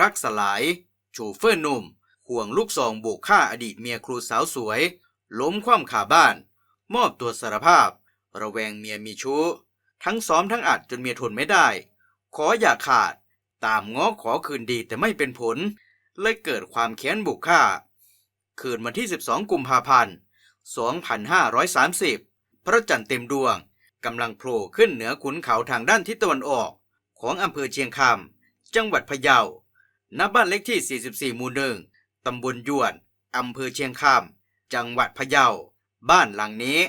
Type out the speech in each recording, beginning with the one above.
รักสลาย โชเฟอร์หนุ่มห่วงลูกซองโบกฆ่าอดีตเมียครูสาวสวย ล้มคว่ำขาบ้าน มอบตัวสารภาพ ระแวงเมียมีชู้ ทั้งซ้อมทั้งอัดจนเมียทนไม่ได้ ขออย่าขาด ตามง้อขอคืนดีแต่ไม่เป็นผล เลยเกิดความแค้นบุกฆ่า คืนวันที่ 12 กุมภาพันธ์ 2530 พระจันทร์เต็มดวงกำลังโผล่ขึ้นเหนือขุนเขาทางด้านทิศตะวันออก ของอำเภอเชียงคำจังหวัดพะเยา ณบ้านเลขที่ 44 หมู่หนึ่งตำบลยวนอำเภอเชียงคำจังหวัดพะเยา บ้านหลังนี้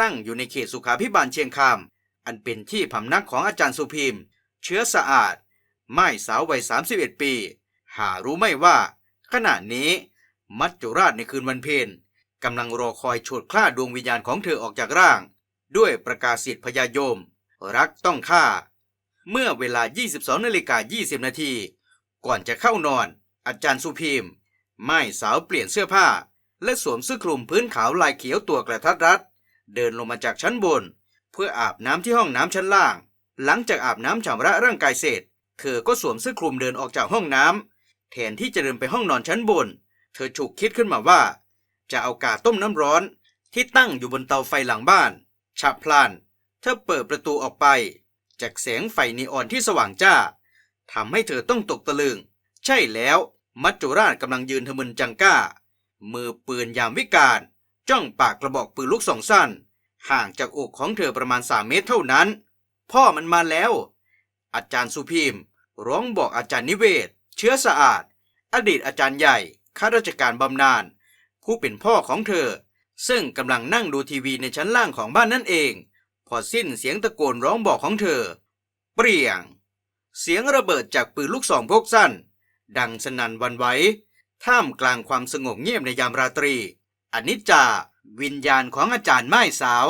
ตั้งอยู่ในเขตสุขาพิบาลเชียงคำอันเป็นที่พำนักของอาจารย์สุพิมพ์ เชื้อสะอาดไม่สาววัย 31 ปี หารู้ไม่ว่า ขณะนี้มัจจุราชในคืนวันเพ็ญกำลังรอคอยโฉดคล้าดวงวิญญาณของเธอออกจากร่าง ด้วยประกาศสิทธิพยายม รักต้องฆ่า เมื่อเวลา 22นาฬิกา20 นาที ก่อนจะเข้านอน อาจารย์สุพิมไม่สาวเปลี่ยนเสื้อผ้า และสวมเสื้อคลุมพื้นขาวลายเขียวตัวกระทัดรัด เดินลงมาจากชั้นบน เพื่ออาบน้ำที่ห้องน้ำชั้นล่าง หลังจากอาบน้ำชำระร่างกายเสร็จ เธอก็สวมเสื้อคลุมเดินออกจากห้องน้ำแทนที่จะเดินไปห้องนอนชั้นบน เธอฉุกคิดขึ้นมาว่า จะเอากาต้มน้ำร้อนที่ตั้งอยู่บนเตาไฟหลังบ้าน ฉับพลัน เธอเปิดประตูออกไป จากแสงไฟนีออนที่สว่างจ้า ทำให้เธอต้องตกตะลึง ใช่แล้ว มัจจุราชกำลังยืนทะมึนจังก้า มือปืนยามวิกาลจ้องปากกระบอกปืนลูกสองสั้น ห่างจากอกของเธอประมาณสามเมตรเท่านั้น พ่อมันมาแล้ว อาจารย์สุพิมพ์ร้องบอกอาจารย์นิเวศ เชื้อสะอาด อดีตอาจารย์ใหญ่ ข้าราชการบำนาญ ผู้เป็นพ่อของเธอ ซึ่งกำลังนั่งดูทีวีในชั้นล่างของบ้านนั่นเอง พอสิ้นเสียงตะโกนร้องบอกของเธอ เปรี่ยง เสียงระเบิดจากปืนลูกซองพกสั้น ดังสนั่นวันไหวท่ามกลางความสงบเงียบในยามราตรี อนิจจา วิญญาณของอาจารย์ไม้สาว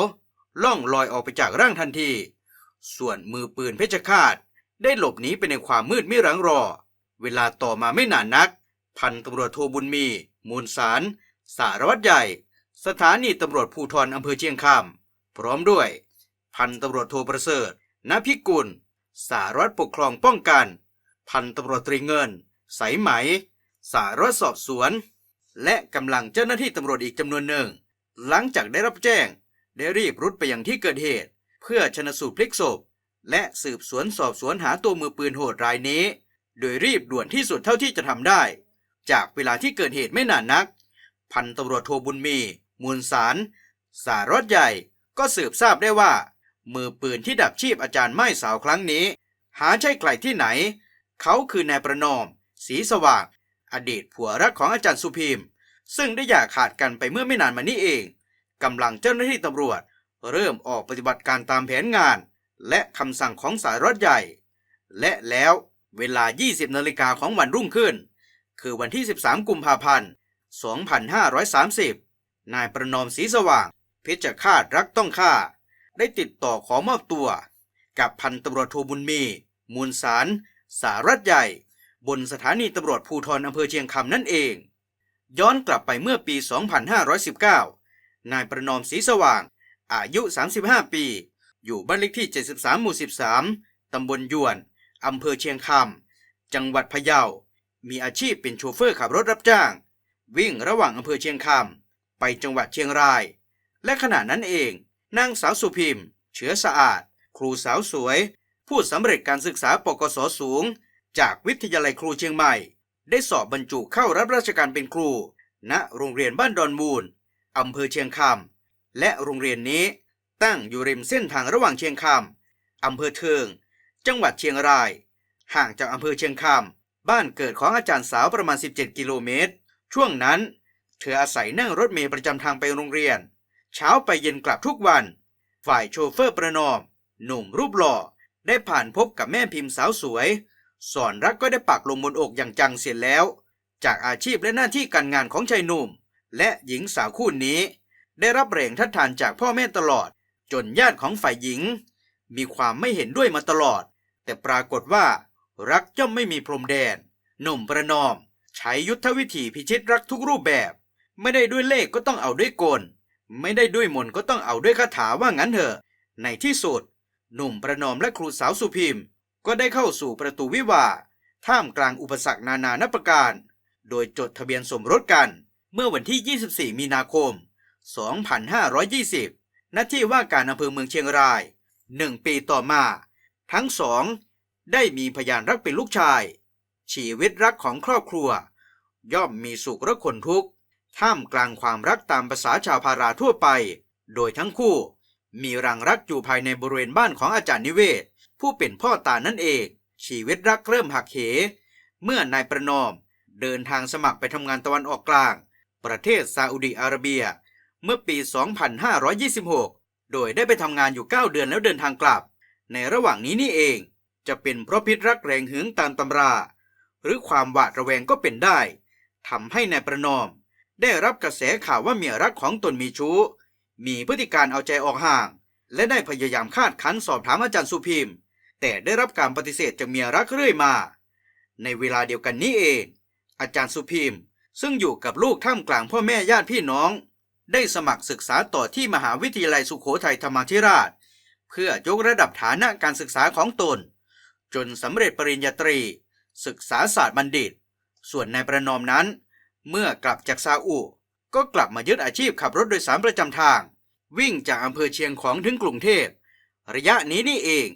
ล่องลอยออกไปจากร่างทันที ส่วนมือปืนเพชรฆาต ได้หลบหนีไปในความมืดไม่รังรอ เวลาต่อมาไม่นานนัก พันตำรวจโทบุญมี มูลสาร สารวัตรใหญ่ สถานีตำรวจภูธรอำเภอเชียงคำพร้อมด้วย พันตำรวจโทประเสริฐณพิกุล สารวัตรปกครองป้องกัน พันตำรวจตรีเงิน สายไหม สารวัตรสอบสวน และกำลังเจ้าหน้าที่ตำรวจอีกจำนวนหนึ่ง หลังจากได้รับแจ้ง ได้รีบรุดไปยังที่เกิดเหตุ เพื่อชนะสูตรพลิกศพ และสืบสวนสอบสวนหาตัวมือปืนโหดรายนี้ โดยรีบด่วนที่สุดเท่าที่จะทำได้ จากเวลาที่เกิดเหตุไม่นานนัก พันตำรวจโทบุญมี มูลสาร สารวัตรใหญ่ก็สืบทราบได้ว่า มือปืนที่ดับชีพอาจารย์ไม้สาวครั้งนี้ หาใช่ใครที่ไหน เขาคือนายประนอม สีสว่าง อดีตผัวรักของอาจารย์สุพิมซึ่งได้อย่าขาดกันไปเมื่อไม่นานมานี้เองกำลังเจ้าหน้าที่ตำรวจ เริ่มออกปฏิบัติการตามแผนงาน และคำสั่งของสายรวัตรใหญ่ และแล้วเวลา 20 นาฬิกาของวันรุ่งขึ้น คือวันที่ 13 กุมภาพันธ์ 2530 นายประนอมศรีสว่าง เพชรฆาตรักต้องฆ่า ได้ติดต่อขอมอบตัว กับพันตำรวจโทบุญมี มูลสาร สารัตรใหญ่ บนสถานีตำรวจภูธรอำเภอเชียงคำนั่นเอง ย้อนกลับไปเมื่อปี 2519 นายประนอมศรีสว่าง อายุ 35 ปี อยู่บ้านเลขที่ 73 หมู่ 13 ตำบลยวน อำเภอเชียงคำ จังหวัดพะเยา มีอาชีพเป็นโชเฟอร์ขับรถรับจ้าง วิ่งระหว่างอำเภอเชียงคำไปจังหวัดเชียงราย และขณะนั้นเอง นางสาวสุพิมพ์ เชื้อสะอาด ครูสาวสวย ผู้สำเร็จการศึกษาปกศสูง จากวิทยาลัยครูเชียงใหม่ ได้สอบบรรจุเข้ารับราชการเป็นครู ณโรงเรียนบ้านดอนมูลอำเภอเชียงคำและโรงเรียนนี้ตั้งอยู่ริมเส้นทางระหว่างเชียงคำอำเภอเทิง จังหวัดเชียงราย ห่างจากอำเภอเชียงคำบ้านเกิดของอาจารย์สาวประมาณ 17 กิโลเมตร ช่วงนั้น เธออาศัยนั่งรถเมล์ประจำทางไปโรงเรียน เช้าไปเย็นกลับทุกวัน ฝ่ายโชเฟอร์ประนอม หนุ่มรูปหล่อ ได้ผ่านพบกับแม่พิมพ์สาวสวย สอนรักก็ได้ปักลงบนอกอย่างจังเสียแล้ว จากอาชีพและหน้าที่การงานของชายหนุ่ม และหญิงสาวคู่นี้ ได้รับแรงทัดทานจากพ่อแม่ตลอด จนญาติของฝ่ายหญิง มีความไม่เห็นด้วยมาตลอด แต่ปรากฏว่า รักย่อมไม่มีพรมแดน หนุ่มประนอม ใช้ยุทธวิธีพิชิตรักทุกรูปแบบ ไม่ได้ด้วยเลขก็ต้องเอาด้วยกล ไม่ได้ด้วยมนก็ต้องเอาด้วยคาถาว่างั้นเถอะ ในที่สุด หนุ่มประนอมและครูสาวสุพิมพ์ ก็ได้เข้าสู่ประตูวิวาท่ามกลางอุปสรรคนานานับประการ โดยจดทะเบียนสมรสกัน เมื่อวันที่ 24 มีนาคม 2520 ณ ที่ว่าการอำเภอเมืองเชียงราย หนึ่งปีต่อมา ทั้งสอง ได้มีพยานรักเป็นลูกชาย ชีวิตรักของครอบครัว ย่อมมีสุขและคนทุกข์ ท่ามกลางความรักตามภาษาชาวพาราทั่วไป โดยทั้งคู่ มีรังรักอยู่ภายในบริเวณบ้านของอาจารย์นิเวศ ผู้เป็นพ่อตานั่นเอง ชีวิตรักเริ่มหักเห เมื่อนายประนอม เดินทางสมัครไปทำงานตะวันออกกลาง ประเทศซาอุดิอาระเบีย เมื่อปี 2526 โดยได้ไปทำงานอยู่ 9 เดือนแล้วเดินทางกลับ ในระหว่างนี้นี่เอง จะเป็นเพราะพิษรักแรงหึงตามตำรา หรือความหวาดระแวงก็เป็นได้ทำให้นายประนอม ได้รับกระแสข่าวว่าเมียรักของตนมีชู้ มีพฤติการเอาใจออกห่าง และได้พยายามคาดคั้นสอบถามอาจารย์สุพิมพ์ แต่ได้รับการปฏิเสธจากเมียรักเรื่อยมา ในเวลาเดียวกันนี้เอง อาจารย์สุพิมพ์ ซึ่งอยู่กับลูกท่ามกลางพ่อแม่ญาติพี่น้อง ได้สมัครศึกษาต่อที่มหาวิทยาลัยสุโขทัยธรรมาธิราช เพื่อยกระดับฐานะการศึกษาของตน จนสำเร็จปริญญาตรี ศึกษาศาสตร์บัณฑิต ส่วนนายประนอมนั้น เมื่อกลับจากซาอุ ก็กลับมายึดอาชีพขับรถโดยสารประจำทาง วิ่งจากอำเภอเชียงของถึงกรุงเทพ ระยะนี้นี่เอง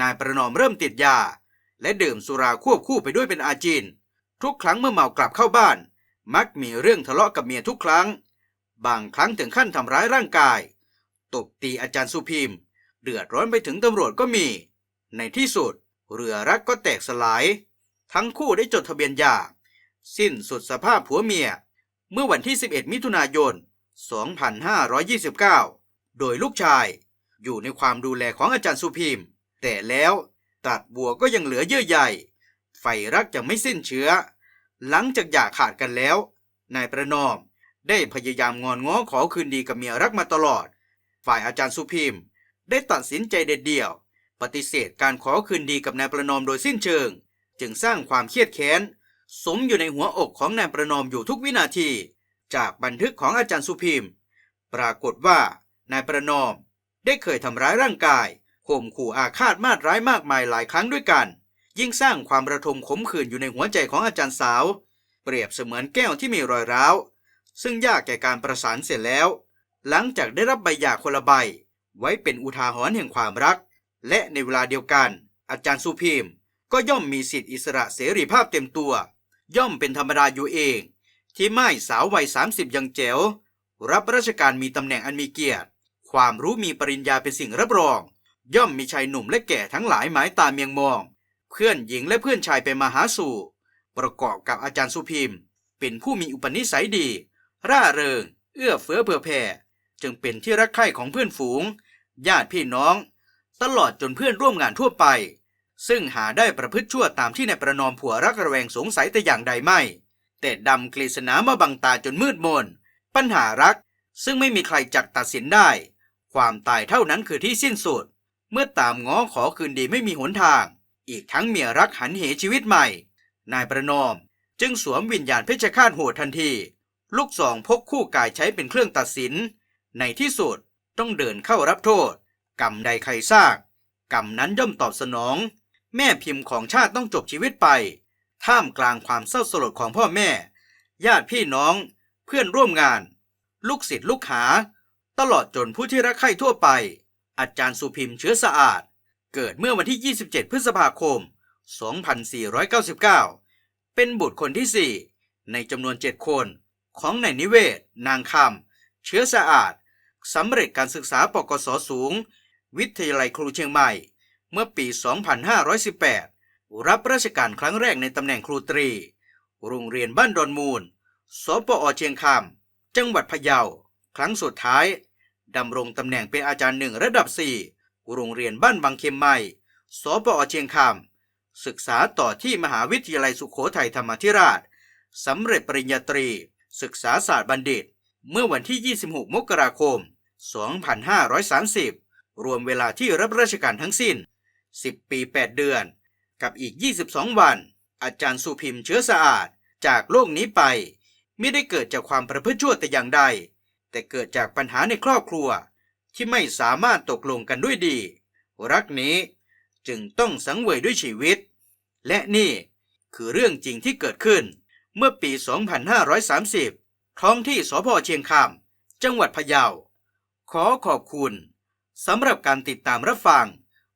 นายประนอมเริ่มติดยา และดื่มสุราควบคู่ไปด้วยเป็นอาจิน ทุกครั้งเมื่อเมากลับเข้าบ้าน มักมีเรื่องทะเลาะกับเมียทุกครั้ง บางครั้งถึงขั้นทำร้ายร่างกาย ตบตีอาจารย์สุพิมพ์เดือดร้อนไปถึงตำรวจก็มี ในที่สุด เรือรักก็แตกสลาย ทั้งคู่ได้จดทะเบียนหย่า สิ้นสุดสภาพผัวเมีย เมื่อวันที่ 11 มิถุนายน 2529 โดยลูกชาย อยู่ในความดูแลของอาจารย์สุพิมพ์แต่แล้วตัดบัวก็ยังเหลือเยื่อใยไฟรักยังไม่สิ้นเชื้อ หลังจากหย่าขาดกันแล้ว นายประนอมได้พยายามงอนง้อขอคืนดีกับเมียรักมาตลอด ฝ่ายอาจารย์สุพิมพ์ได้ตัดสินใจเด็ดเดี่ยว ปฏิเสธการขอคืนดีกับนายประนอมโดยสิ้นเชิง จึงสร้างความเครียดแค้น สมอยู่ในหัวอกของนายประนอมอยู่ทุกวินาที จากบันทึกของอาจารย์สุพิมพ์ ปรากฏว่านายประนอมได้เคยทำร้ายร่างกายข่มขู่อาฆาตมาดร้ายมากมายหลายครั้งด้วยกัน ยิ่งสร้างความระทมขมขื่นอยู่ในหัวใจของอาจารย์สาว เปรียบเสมือนแก้วที่มีรอยร้าว ซึ่งยากแก่การประสานเสร็จแล้ว หลังจากได้รับใบหย่าคนละใบ ไว้เป็นอุทาหรณ์แห่งความรัก และในเวลาเดียวกัน อาจารย์สุพิมก็ย่อมมีสิทธิอิสระเสรีภาพเต็มตัว ย่อมเป็นธรรมดาอยู่เอง ที่ไม่สาววัย 30 ยังแจ๋ว รับราชการมีตำแหน่งอันมีเกียรติ ความรู้มีปริญญาเป็นสิ่งรับรอง ย่อมมีชายหนุ่มและแก่ทั้งหลายหมายตาเมียงมอง เพื่อนหญิงและเพื่อนชายไปมาหาสู่ ประกอบกับอาจารย์สุพิมพ์ เป็นผู้มีอุปนิสัยดี ร่าเริง เอื้อเฟื้อเผื่อแผ่จึงเป็นที่รักใคร่ของเพื่อนฝูง ญาติพี่น้อง ตลอดจนเพื่อนร่วมงานทั่วไป ซึ่งหาได้ประพฤติชั่วตามที่นายประนอมผัวรักระแวงสงสัยแต่อย่างใดไม่ แต่ดำกฤษณามาบังตาจนมืดมน ปัญหารัก ซึ่งไม่มีใครจักตัดสินได้ ความตายเท่านั้นคือที่สิ้นสุด เมื่อตามง้อขอคืนดีไม่มีหนทาง อีกทั้งเมียรักหันเหชีวิตใหม่ นายประนอมจึงสวมวิญญาณเพชฌฆาตโหดทันที ลูกสองพกคู่กายใช้เป็นเครื่องตัดสิน ในที่สุดต้องเดินเข้ารับโทษ กรรมใดใครสร้างกรรมนั้นย่อมตอบสนอง แม่พิมพ์ของชาติต้องจบชีวิตไป ท่ามกลางความเศร้าสลดของพ่อแม่ ญาติพี่น้อง เพื่อนร่วมงาน ลูกศิษย์ลูกหา ตลอดจนผู้ที่รักใคร่ทั่วไป อาจารย์สุพิมพ์เชื้อสะอาด เกิดเมื่อวันที่ 27 พฤษภาคม 2499 เป็นบุตรคนที่ 4 ในจำนวน 7 คนของนายนิเวศ นางคำเชื้อสะอาดสำเร็จการศึกษาปกศสูง วิทยาลัยครูเชียงใหม่ เมื่อปี 2518 รับราชการครั้งแรกในตำแหน่งครูตรี โรงเรียนบ้านดอนมูล สปอเชียงคำจังหวัดพะเยา ครั้งสุดท้ายดำรงตำแหน่งเป็นอาจารย์หนึ่งระดับ 4 โรงเรียนบ้านบางเข็มใหม่ สปอเชียงคำศึกษาต่อที่มหาวิทยาลัยสุโขทัยธรรมาธิราชสำเร็จปริญญาตรี ศึกษาศาสตร์บัณฑิต เมื่อวันที่ 26 มกราคม 2530 รวมเวลาที่รับราชการทั้งสิ้น 10 ปี 8 เดือน กับอีก 22 วัน อาจารย์สุพิมพ์เชื้อสะอาดจากโลกนี้ไป ไม่ได้เกิดจากความประพฤติชั่วแต่อย่างใด แต่เกิดจากปัญหาในครอบครัว ที่ไม่สามารถตกลงกันด้วยดี รักนี้จึงต้องสังเวยด้วยชีวิต และนี่คือเรื่องจริงที่เกิดขึ้น เมื่อปี 2530 ท้องที่สพเชียงคำจังหวัดพะเยา ขอขอบคุณสำหรับการติดตามรับฟัง